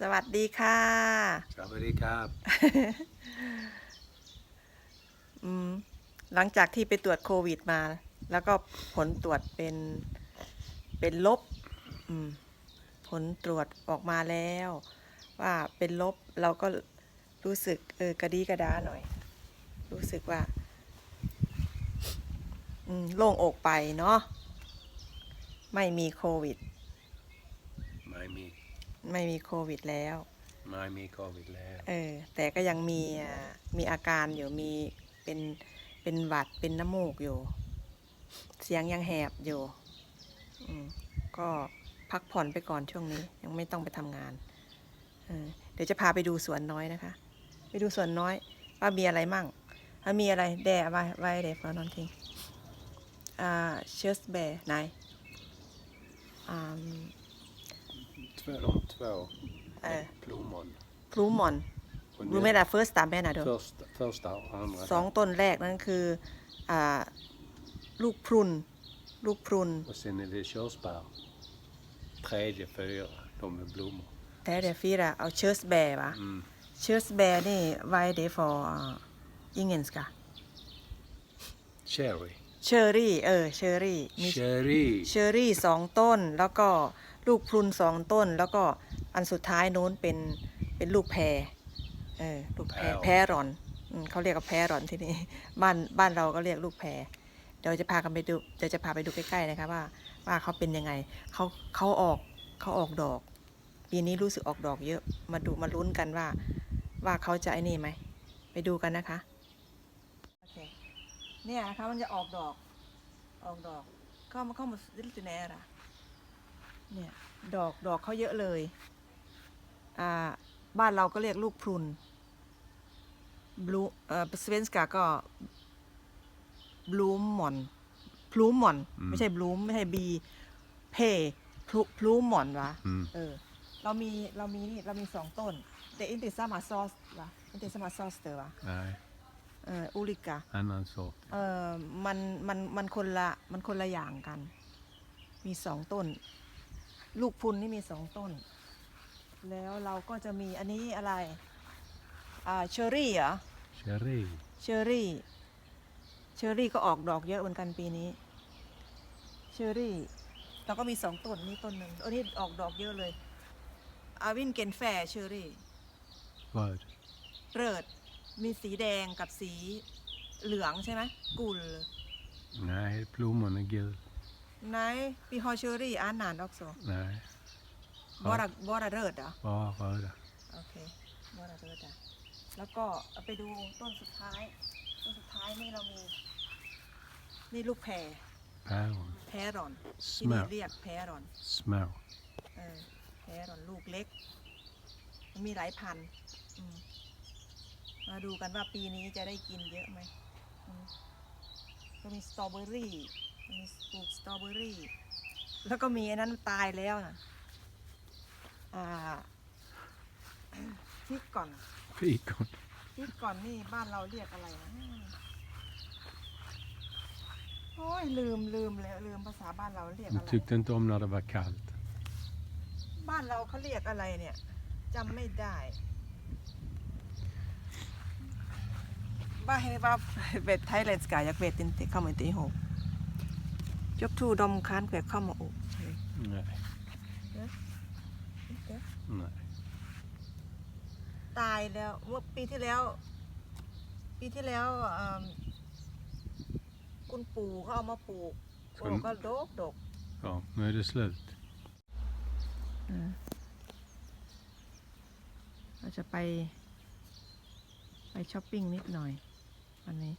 สวัสดีค่ะ สวัสดีครับอืมหลังจากที่ไปตรวจโควิดมา แล้วก็ผลตรวจเป็นเป็นลบ อืม ผลตรวจออกมาแล้ว ว่าเป็นลบเราก็รู้สึกเออกระดีกระดาหน่อย รู้สึกว่า อืมโล่งอกไปเนาะไม่มีโควิด ไม่มี ไม่มีโควิดแล้ว ไม่มีโควิดแล้ว เออ แต่ก็ยังมีอ่ามีอาการอยู่มีเป็นเป็นหวัดเป็นน้ำมูกอยู่ เสียงยังแหบอยู่อืมก็พักผ่อนไปก่อนช่วงนี้ ยังไม่ต้องไปทำงานเออเดี๋ยวจะพาไปดูสวนน้อยนะคะ ไปดูสวนน้อย ว่ามีอะไรมั่งถ้ามีอะไรแดไว้ไว้เดฟนอนทิ้งอ่าเชสเบร์ไหนอ่า Två, de två Eh. plommon. พลูมอน Och รู้ไหม nu- ล่ะ first ตามแม่นะเด้อ Första, första och andra. สองต้นแรกนั่นคืออ่าลูกพรุน ลูกพรุน Och sen är det körsbär. Tredje, fyra, de med blommor. แต่เดี๋ยวฟีระเอาเชิร์สแบร์วะ Mm. เชิร์สแบร์นี่ไว้เดฟอร์อิงเกนส์กะ Cherry. เชอรี่ เออ เชอรี่มี Cherry. เชอรี่สองต้นแล้วก็ ลูกพรุนสองต้น แล้วก็อันสุดท้ายโน้นเป็นเป็นลูกแพรเออลูกแพรแพรแพรรอนอืมเขาเรียกว่าแพรรอนที่นี่บ้านบ้านเราก็เรียกลูกแพรเดี๋ยวจะพากันไปดูเดี๋ยวจะพาไปดูใกล้ๆนะคะว่าว่าเขาเป็นยังไงเขาเขาออกเขาออกดอก ปีนี้รู้สึกออกดอกเยอะมาดูมาลุ้นกันว่าว่าเขาจะไอ้นี่ไหมไปดูกันนะคะโอเคเนี่ยนะคะมันจะออกดอกออกดอกเข้ามาเข้ามาดิลติแนร่ะเนี่ย ดอกดอกเขาเยอะเลย อ่า บ้านเราก็เรียกลูกพรุนบลูเอ่อสเวนสกาก็บลูมมอนพลูมมอนอืมไม่ใช่บลูมไม่ใช่บีเพพลูพลูมมอนวะ Mm. เออ เรามีเรามีนี่เรามีสองต้นแต่อินติสมาซอสวะอินติสมาซอสเตอร์วะ Nej, เอออูริกา annan sort. เออมันมันมันคนละมันคนละอย่างกัน มีสองต้น ลูกพุนนี่มีสองต้น แล้วเราก็จะมีอันนี้อะไร อ่าเชอรี่เหรอ Cherry. เชอรี่ เชอรี่ก็ออกดอกเยอะเหมือนกันปีนี้ เชอรี่ เราก็มีสองต้นนี่ต้นหนึ่งอันนี้ออกดอกเยอะเลย อาวินเกนแฟเชอรี่ Röd. เริด มีสีแดงกับสีเหลืองใช่ไหมกุล Nej, blommorna är gul. ไนปีฮอเชอรี่อ่านนานออกโซ Nej, บอระบอระเริดเหรอ bara röda. โอเคบอระเริดอะแล้วก็เอาไปดูต้นสุดท้าย ต้นสุดท้ายนี่เรามี นี่ลูกแพร Päron. แพรรอน ที่นี่ Små. เรียกแพรรอน Små. เออแพรรอนลูกเล็ก มันมีหลายพันธุ์อืมมาดูกันว่าปีนี้จะได้กินเยอะไหมอืมก็มีสตรอเบอรี่ มีปลูกสตรอเบอรี่ แล้วก็มีอันนั้นตายแล้วนะอ่าที่ก่อน Fikon. ที่ก่อนนี่บ้านเราเรียกอะไรนะโอ้ยลืมลืมแล้วลืมภาษาบ้านเราเรียก Du อะไร tyckte inte om när det var kallt. บ้านเราเขาเรียกอะไรเนี่ยจำไม่ได้บ้านเฮว่าเวทไทยแลนด์สกายอยากเวทตินเตเข้ามาตีหก ยกทูดอมคานแกวเข้ามาอก Nej. Ja. Ja. Nej. ตายแล้วเมื่อปีที่แล้ว ปีที่แล้วอืมคุณปู่เขาเอามาปลูกโอ้ส่วนก็ดกดก Ja, nu är det slut. เราจะไป ไปช้อปปิ้งนิดหน่อย วันนี้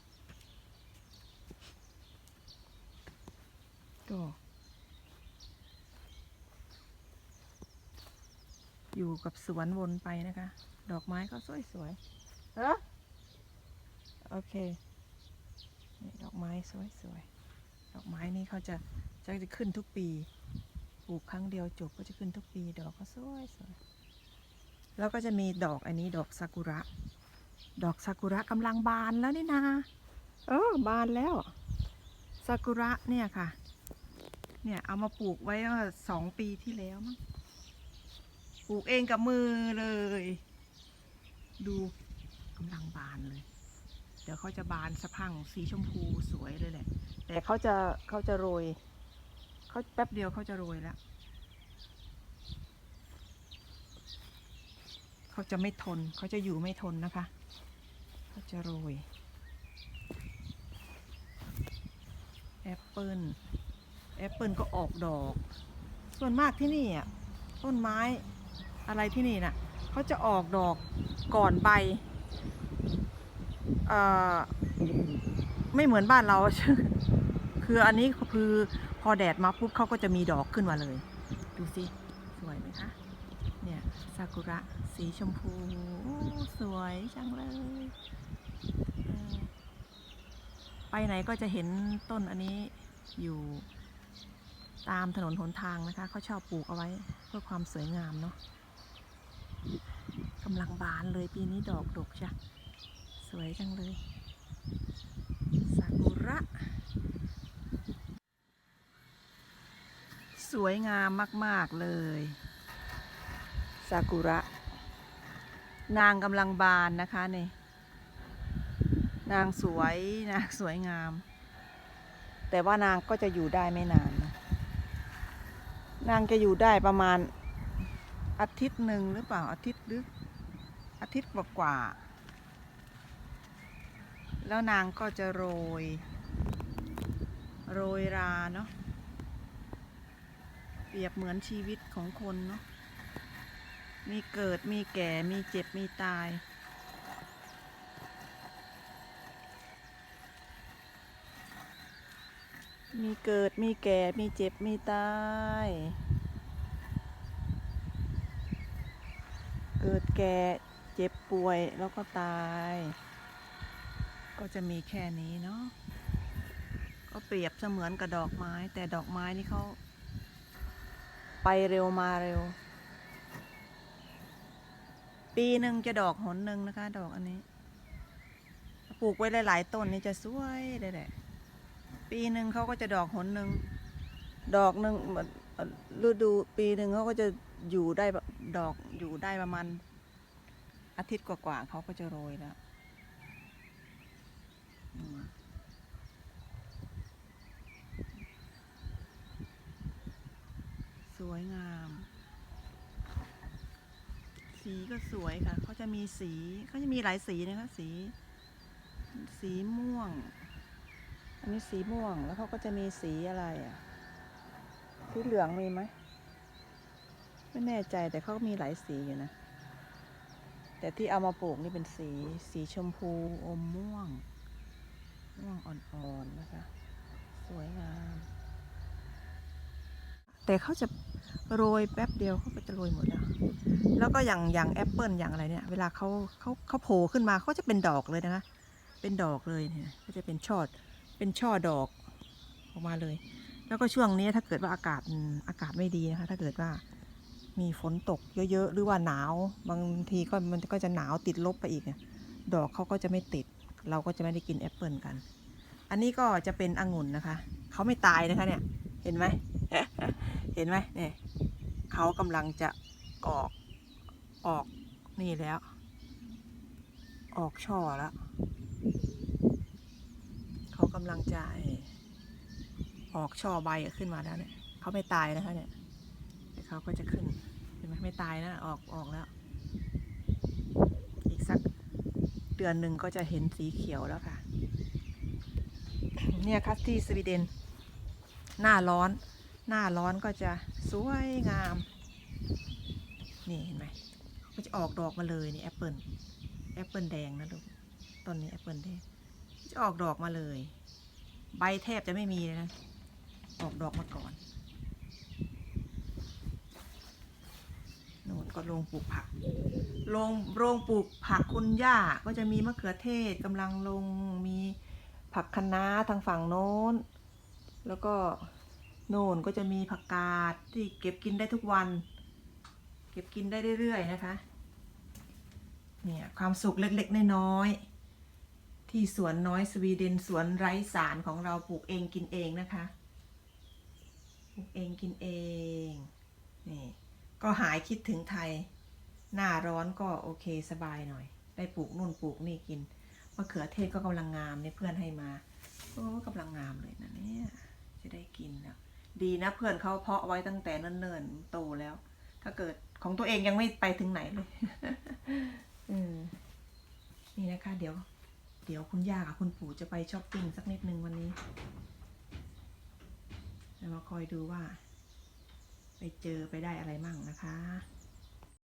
ก็อยู่กับสวนวนไปนะคะ ดอกไม้ก็สวยๆเออโอเคนี่ดอกไม้สวยๆ ดอกไม้นี่เขาจะจะจะขึ้นทุกปี ปลูกครั้งเดียวจบก็จะขึ้นทุกปี ดอกก็สวยสวยแล้วก็จะมีดอกอันนี้ดอกซากุระ ดอกซากุระกำลังบานแล้วนี่นา เออบานแล้ว ซากุระเนี่ยค่ะ เนี่ยเอามาปลูกไว้สองปีที่แล้วมั้งปลูกเองกับมือเลย ดูกำลังบานเลย เดี๋ยวเขาจะบานสะพังสีชมพูสวยเลยแหละ แต่เขาจะเขาจะโรยเขาแป๊บเดียวเขาจะโรยแล้วเขาจะไม่ทนเขาจะอยู่ไม่ทนนะคะเขาจะโรยแอปเปิ้ล แอปเปิลก็ออกดอก ส่วนมากที่นี่อะต้นไม้อะไรที่นี่น่ะเขาจะออกดอกก่อนใบอ่อไม่เหมือนบ้านเรา คืออันนี้คือพอแดดมาปุ๊บเขาก็จะมีดอกขึ้นมาเลย ดูสิ สวยไหมคะ เนี่ยซากุระสีชมพู สวยจังเลย ไปไหนก็จะเห็นต้นอันนี้อยู่ ตามถนนหนทางนะคะเขาชอบปลูกเอาไว้เพื่อความสวยงามเนาะกำลังบานเลยปีนี้ดอกดกจ้ะสวยจังเลยซากุระ สวยงามมาก ๆ เลยซากุระ นางกำลังบานนะคะนี่นางสวยนางสวยงาม แต่ว่านางก็จะอยู่ได้ไม่นานนะ นางจะอยู่ได้ประมาณอาทิตย์หนึ่งหรือเปล่าอาทิตย์หรืออาทิตย์กว่าๆแล้วนางก็จะโรย โรยราเนาะเปรียบเหมือนชีวิตของคนเนาะมีเกิดมีแก่มีเจ็บมีตาย มีเกิดมีแก่มีเจ็บมีตาย เกิดแก่เจ็บป่วยแล้วก็ตาย ก็จะมีแค่นี้เนาะก็เปรียบเสมือนกับดอกไม้ แต่ดอกไม้นี่เขาไปเร็วมาเร็ว ปีหนึ่งจะดอกหนหนึ่งนะคะ ดอกอันนี้ ปลูกไว้หลาย ๆ ต้นนี่จะสวยเลยแหละ ปีหนึ่งเขาก็จะดอกหนหนึ่งดอกหนึ่งฤดูปีหนึ่งเขาก็จะอยู่ได้ดอกอยู่ได้ประมาณอาทิตย์กว่าๆเขาก็จะโรยแล้วสวยงาม สีก็สวยค่ะ เขาจะมีสี เขาจะมีหลายสีนะคะ สี สีม่วง นนี้สีม่วงแล้วเขาก็จะมีสีอะไรอะ สีเหลืองมีไหม ไม่แน่ใจแต่เขามีหลายสีอยู่นะ แต่ที่เอามาปลูกนี่เป็นสี สีชมพูอมม่วง ม่วงอ่อนๆนะคะ สวยงาม แต่เขาจะโรยแป๊บเดียวเขาก็จะโรยหมดแล้ว แล้วก็อย่างอย่างแอปเปิลอย่างอะไรเนี่ย เวลาเขาเขาเขาโผล่ขึ้นมาเขาจะเป็นดอกเลยนะคะ เป็นดอกเลยเนี่ยก็จะเป็นช่อ เป็นช่อดอกออกมาเลย แล้วก็ช่วงนี้ถ้าเกิดว่าอากาศอากาศไม่ดีนะคะ ถ้าเกิดว่ามีฝนตกเยอะๆ หรือว่าหนาว บางทีก็มันก็จะหนาวติดลบไปอีก ดอกเขาก็จะไม่ติด เราก็จะไม่ได้กินแอปเปิลกัน อันนี้ก็จะเป็นองุ่นนะคะ เขาไม่ตายนะคะเนี่ย เห็นไหม เห็นไหมเนี่ยเขากำลังจะออกออกนี่แล้ว ออกช่อแล้ว กำลังจะออกช่อใบขึ้นมาแล้วเนี่ยเขาไม่ตายนะคะเนี่ยแต่เขาก็จะขึ้นเห็นไหมไม่ตายนะออกออกแล้ว อีกสักเดือนหนึ่งก็จะเห็นสีเขียวแล้วค่ะ เนี่ยคัสที่สวีเดน หน้าร้อน หน้าร้อนก็จะสวยงาม นี่เห็นไหมก็จะออกดอกมาเลยนี่แอปเปิลแอปเปิลแดงนะลูกต้นนี้แอปเปิลแดง จะออกดอกมาเลย ใบแทบจะไม่มีเลยนะ ออกดอกมาก่อนโน่นก็โรงปลูกผักโรงโรงปลูกผักคุณย่าก็จะมีมะเขือเทศกำลังลงมีผักคะน้าทางฝั่งโน้น แล้วก็โน่นก็จะมีผักกาดที่เก็บกินได้ทุกวัน เก็บกินได้เรื่อยๆนะคะ เนี่ยความสุขเล็กๆน้อยๆ ที่สวนน้อยสวีเดนสวนไร้สารของเราปลูกเองกินเองนะคะ ปลูกเองกินเอง นี่ ก็หายคิดถึงไทย หน้าร้อนก็โอเคสบายหน่อย ได้ปลูกนู่นปลูกนี่กินมะเขือเทศก็กำลังงามเนี่ยเพื่อนให้มาโอ้กำลังงามเลยนะเนี่ย จะได้กินแล้วดีนะเพื่อนเขาเพาะไว้ตั้งแต่เนิ่นๆโตแล้ว ถ้าเกิดของตัวเองยังไม่ไปถึงไหนเลยอืมนี่นะคะ เดี๋ยว เดี๋ยวคุณย่ากับคุณปู่จะไปช้อปปิ้งสักนิดนึงวันนี้แล้วมาคอยดูว่า ไปเจอไปได้อะไรมั่งนะคะ